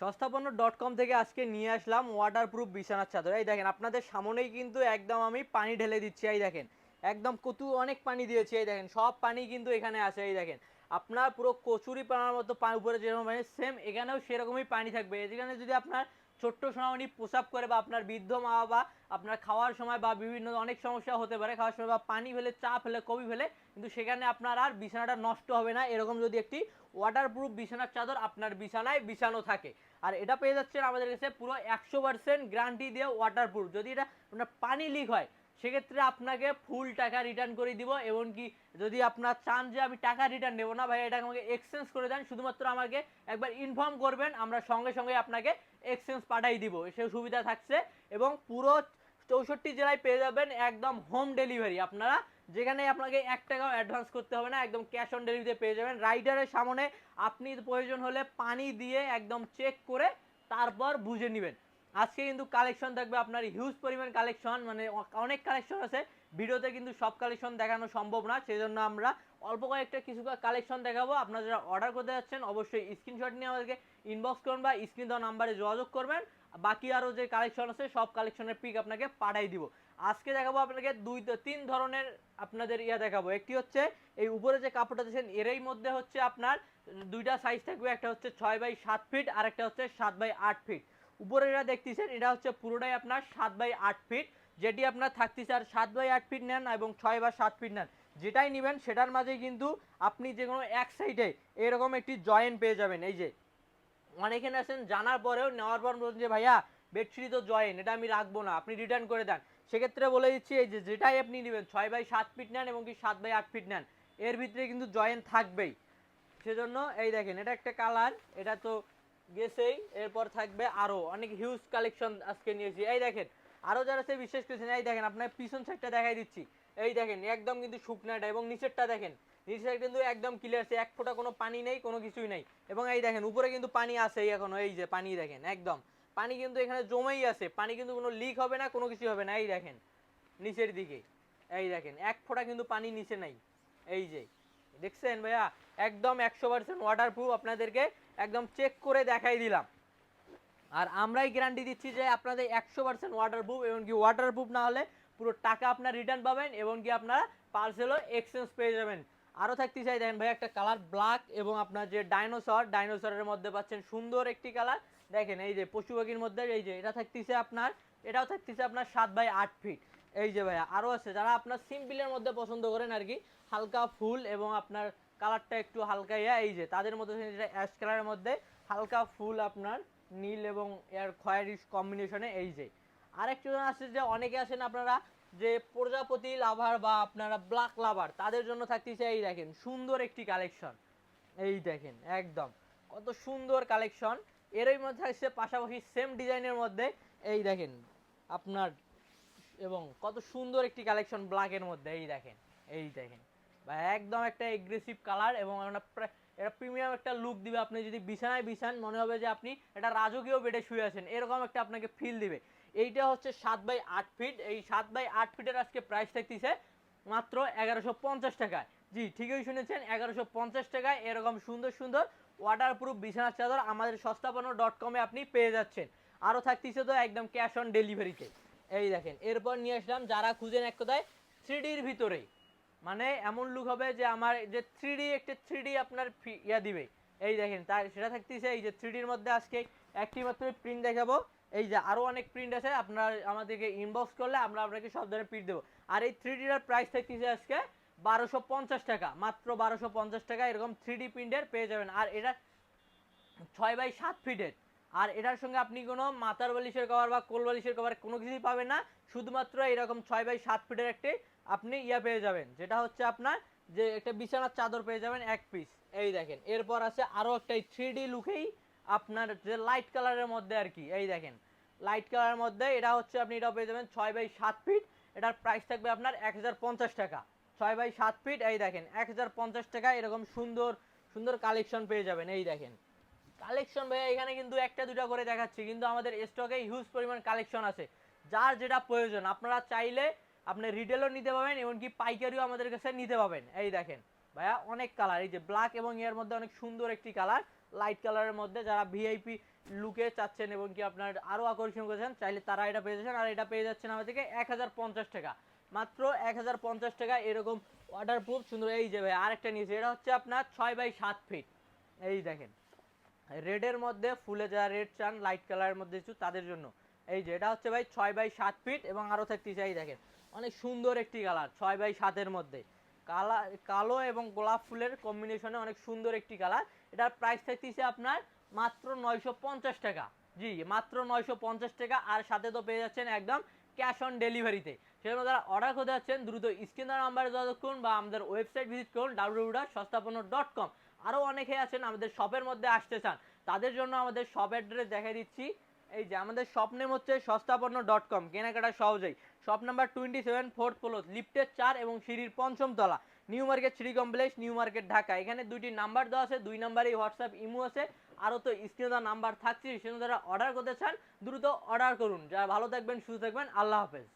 সস্তাপন্ন dot কম থেকে আজকে নিয়ে আসলাম ওয়াটারপ্রুফ বিছানার চাদর। এই দেখেন, আপনাদের সামনেই কিন্তু একদম আমি পানি ঢেলে দিচ্ছি, এই দেখেন। একদম কতু অনেক পানি দিয়েছি, এই দেখেন, সব পানি কিন্তু এখানে আছে, এই দেখেন। আপনার পুরো কচুরি পানার মতো উপরে যেরকম সেম এখানেও সেরকমই পানি থাকবে। এখানে যদি আপনার ছোট্ট সোনামণি প্রসাব করে বা আপনার বৃদ্ধ মা বাবা আপনার খাওয়ার সময় বা বিভিন্ন অনেক সমস্যা হতে পারে, খাওয়ার সময় বা পানি ফেলে, চা ফেলে কবি ফেলে, কিন্তু সেখানে আপনার আর বিছানাটা নষ্ট হবে না। এরকম যদি একটি ওয়াটারপ্রুফ বিছানার চাদর আপনার বিছানায় বিছানো থাকে। আর এটা পেয়ে যাচ্ছেন আমাদের কাছে পুরো একশো পার্সেন্ট গ্যারান্টি দিয়ে ওয়াটারপ্রুফ যদি এটা আপনার পানি লিক হয়, সেক্ষেত্রে আপনাকে ফুল টাকা রিটার্ন করে দিব, এমনকি যদি আপনার চান যে আমি টাকা রিটার্ন নেব না, ভাই, এটা আমাকে এক্সচেঞ্জ করে দেন, শুধুমাত্র আমাকে একবার ইনফর্ম করবেন, আমরা সঙ্গে সঙ্গে আপনাকে এক্সচেঞ্জ পাঠাই দিব, সে সুবিধা থাকছে। এবং পুরো চৌষট্টি জেলায় পেয়ে যাবেন একদম হোম ডেলিভারি আপনারা যেখানে আপনাকে এক টাকাও অ্যাডভান্স করতে হবে না, একদম ক্যাশ অন ডেলিভারিতে পেয়ে যাবেন। রাইডারের সামনে আপনি প্রয়োজন হলে পানি দিয়ে একদম চেক করে তারপর বুঝে নেবেন। আজকে কিন্তু কালেকশন থাকবে আপনার হিউজ পরিমাণ কালেকশন মানে অনেক কালেকশন আছে। ভিডিওতে কিন্তু সব কালেকশন দেখানো সম্ভব না সেই জন্য আমরা অল্প কয়েকটা কিছু কালেকশন দেখাবো। আপনারা যারা অর্ডার করতে যাচ্ছেন, অবশ্যই স্ক্রিনশট নিয়ে আমাদেরকে ইনবক্স করুন বা স্ক্রিন দেওয়া নাম্বারে যোগাযোগ করবেন। বাকি আরও যে কালেকশন আছে, সব কালেকশনের পিক আপনাকে পাঠাই দিব। আজকে দেখাবো আপনাকে দুই, তিন ধরনের আপনাদের ইয়া দেখাবো। একটি হচ্ছে এই উপরে যে কাপড়টা দিয়েছেন, এরই মধ্যে হচ্ছে আপনার দুইটা সাইজ থাকবে, একটা হচ্ছে ছয় বাই সাত ফিট আর একটা হচ্ছে সাত বাই আট ফিট উপরে এটা দেখতেছেন, এটা হচ্ছে পুরোটাই আপনার সাত বাই আট ফিট যেটি আপনার থাকতেছে আর সাত বাই আট ফিট নেন এবং ছয় বা সাত ফিট নেন। যেটাই নেবেন, সেটার মাঝে কিন্তু আপনি যে কোনো এক সাইডে এরকম একটি জয়েন্ট পেয়ে যাবেন। এই যে অনেকে আছেন জানার পরেও নেওয়ার পর বলছেন যে, ভাইয়া, বেডশিট তো জয়েন, এটা আমি রাখব না, আপনি রিটার্ন করে দেন। সেক্ষেত্রে বলে দিচ্ছি, এই যে, যেটাই আপনি নেবেন, ছয় বাই সাত ফিট নেন এবং কি সাত বাই আট ফিট নেন, এর ভিতরে কিন্তু জয়েন থাকবেই। সেজন্য এই দেখেন, এটা একটা কালার, এটা তো গেছেই, এরপর থাকবে আরও, অনেক হিউজ কালেকশন আজকে নিয়েছি। এই দেখেন আরও যারা সে বিশ্বাস করেছেন, এই দেখেন আপনার পিছন সাইডটা দেখাই দিচ্ছি। এই দেখেন, একদম কিন্তু শুকনাটা এবং নিচেরটা দেখেন। নিচের কিন্তু একদম ক্লিয়ার আছে, এক ফোঁটা কোনো পানি নেই, কোনো কিছুই নেই। এবং এই দেখেন, উপরে কিন্তু পানি আছেই এখনও, এই যে পানি দেখেন, একদম। পানি কিন্তু এখানে জমেই আছে, পানি কিন্তু কোনো লিক হবে না, কোনো কিছু হবে না, এই দেখেন, নিচের দিকে। এই দেখেন, এক ফোঁটা কিন্তু পানি নিচে নাই, এই যে। দেখছেন ভাইয়া? একদম একশো পার্সেন্ট ওয়াটার প্রুফ আপনাদেরকে একদম চেক করে দেখাই দিলাম। আর আমরাই গ্যারান্টি দিচ্ছি যে আপনাদের একশো পার্সেন্ট ওয়াটার প্রুফ এবং কি ওয়াটার প্রুফ না হলে পুরো টাকা আপনার রিটার্ন পাবেন এবং কি আপনারা পার্সেলও এক্সচেঞ্জ পেয়ে যাবেন। আরও থাকতে চাই, দেখেন ভাই, একটা কালার ব্ল্যাক এবং আপনার যে ডাইনোসর ডাইনোসরের মধ্যে পাচ্ছেন সুন্দর একটি কালার দেখেন, এই যে পশু পাখির মধ্যে, এই যে এটা থাকতেছে আপনার, এটাও থাকতেছে আপনার সাত বাই আট ফিট এই যে ভাইয়া আরও আছে, যারা আপনার সিম্পলের মধ্যে পছন্দ করেন আর কি, হালকা ফুল এবং আপনার কালারটা একটু হালকা ইয়া এই যে তাদের মধ্যে যেটা অ্যাশ কালারের মধ্যে হালকা ফুল আপনার নীল এবং এর খয়েরিশ কম্বিনেশনে এই যে। আরেকটু আছে যে অনেকে আছেন আপনারা, যে প্রজাপতি লাভার বা আপনারা ব্ল্যাক লাভার তাদের জন্য থাকতেছে এই দেখেন, সুন্দর একটি কালেকশন এই দেখেন, একদম। কত সুন্দর কালেকশন এরই মধ্যে থাকছে পাশাপাশি সেম ডিজাইনের মধ্যে, এই দেখেন, আপনার এবং কত সুন্দর একটি কালেকশন ব্ল্যাকের মধ্যে, এই দেখেন এই দেখেন। বা একদম একটা এগ্রেসিভ কালার এবং এটা প্রিমিয়াম একটা লুক দিবে আপনি যদি বিছানায় বিছান, মনে হবে যে আপনি একটা রাজকীয় বেডে শুয়ে আছেন, এরকম একটা আপনাকে ফিল দিবে। এইটা হচ্ছে সাত বাই আট ফিট এই সাত বাই আট ফিটের আজকে প্রাইস থাকতেছে মাত্র এগারোশো পঞ্চাশ টাকায়। জি, ঠিকই শুনেছেন, এগারোশো পঞ্চাশ টাকায় এরকম সুন্দর সুন্দর ওয়াটারপ্রুফ বিছানার চাদর আমাদের সস্তাপন্ন ডট কমে আপনি পেয়ে যাচ্ছেন। আরও থাকতেছে তো একদম ক্যাশ অন ডেলিভারিতে এই দেখেন, এরপর নিয়ে আসলাম যারা খুঁজেন এক কথায় থ্রিডির ভিতরেই। মানে এমন লুক হবে যে আমার যে থ্রি ডি একটা থ্রি ডি আপনার ইয়া দিবে। এই দেখেন, তার, সেটা থাকতেছে এই যে থ্রিডির মধ্যে আজকে একটি মাত্র প্রিন্ট দেখাবো। এই যে আরও অনেক প্রিন্ট আছে, আপনার আমাদেরকে ইনবক্স করলে আমরা আপনাকে সব ধরনের প্রিন্ট দেবো। আর এই থ্রি থ্রিডির প্রাইস থাকতেছে আজকে বারোশো পঞ্চাশ টাকা, মাত্র বারোশো পঞ্চাশ টাকা, এরকম থ্রি ডি প্রিন্টের পেয়ে যাবেন। আর এটা ছয় বাই সাত ফিটের আর এটার সঙ্গে আপনি কোনো মাথার বালিশের কভার বা কোল বালিশের কভার কোনো কিছুই পাবেন না। শুধুমাত্র এরকম ছয় বাই সাত ফিটের একটি আপনি ইয়া পেয়ে যাবেন। যেটা হচ্ছে আপনার যে একটা বিছানার চাদর পেয়ে যাবেন এক পিস এই দেখেন, এরপর আছে আরও একটা থ্রি ডি লুকেই আপনার যে লাইট কালারের মধ্যে আর কি, এই দেখেন। লাইট কালারের মধ্যে এটা হচ্ছে আপনি এটা পেয়ে যাবেন ছয় বাই সাত ফিট এটার প্রাইস থাকবে আপনার এক হাজার পঞ্চাশ টাকা। ছয় বাই সাত ফিট এই দেখেন, এক হাজার পঞ্চাশ টাকা এরকম সুন্দর সুন্দর কালেকশন পেয়ে যাবেন, এই দেখেন। কালেকশন ভাইয়া, এখানে কিন্তু একটা দুটা করে দেখাচ্ছি, কিন্তু আমাদের স্টকে হিউজ পরিমাণ কালেকশন আছে। যার যেটা প্রয়োজন, আপনারা চাইলে আপনি রিটেলও নিতে পাবেন এমনকি পাইকারিও আমাদের কাছে নিতে পাবেন এই দেখেন, ভাইয়া অনেক কালার এই যে ব্ল্যাক এবং এর মধ্যে অনেক সুন্দর একটি কালার লাইট কালারের মধ্যে যারা ভিআইপি লুকে চাচ্ছেন এবং কি আপনার আরও আকর্ষণ করেছেন, চাইলে তারা এটা পেয়ে যাচ্ছেন, আর এটা পেয়ে যাচ্ছেন আমাদের থেকে এক হাজার পঞ্চাশ টাকা। মাত্র এক হাজার পঞ্চাশ টাকা এরকম ওয়াটার প্রুফ সুন্দর, এই যে ভাই আরেকটা নিয়েছে, এটা হচ্ছে আপনার ছয় বাই সাত ফিট এই দেখেন রেডের মধ্যে ফুলে যারা রেড চান লাইট কালারের মধ্যে কিছু, তাদের জন্য। এই যে, এটা হচ্ছে ভাই ছয় বাই সাত ফিট এবং আরও থাকতে চাই দেখেন। অনেক সুন্দর একটি কালার ছয় বাই সাতের মধ্যে। কালা, কালো এবং গোলাপ ফুলের কম্বিনেশনে অনেক সুন্দর একটি কালার এটার প্রাইস থাকতেছে আপনার মাত্র নয়শো পঞ্চাশ টাকা। জি, মাত্র নয়শো পঞ্চাশ টাকা। আর সাথে তো পেয়ে যাচ্ছেন একদম ক্যাশ অন ডেলিভারিতে সেজন্য যারা অর্ডার করতে যাচ্ছেন, দ্রুত স্ক্রিনার নাম্বারে যোগাযোগ করুন বা আমাদের ওয়েবসাইট ভিজিট করুন ডাব্লিউ ডট সস্তাপন্ন ডট কম আরও অনেকে আছেন আমাদের শপের মধ্যে আসতে চান, তাদের জন্য আমাদের শপ অ্যাড্রেস দেখাই দিচ্ছি। এই যে আমাদের শপ নেম হচ্ছে সস্তাপন্ন ডট কম কেনাকাটা সহজেই। Shop number twenty seven fourth floor লিফটের চার এবং সিঁড়ির পঞ্চম তলা। New Market Shri complex New Market Dhaka এখানে দুইটি নাম্বার দেওয়া আছে, দুই নাম্বারেই হোয়াটসঅ্যাপ ইমো আছে। আরও তো স্ক্রিনে নাম্বার থাকছে যারা অর্ডার করতে চান, দ্রুত অর্ডার করুন। যারা ভালো থাকবেন, সুস্থ থাকবেন, আল্লাহ হাফেজ।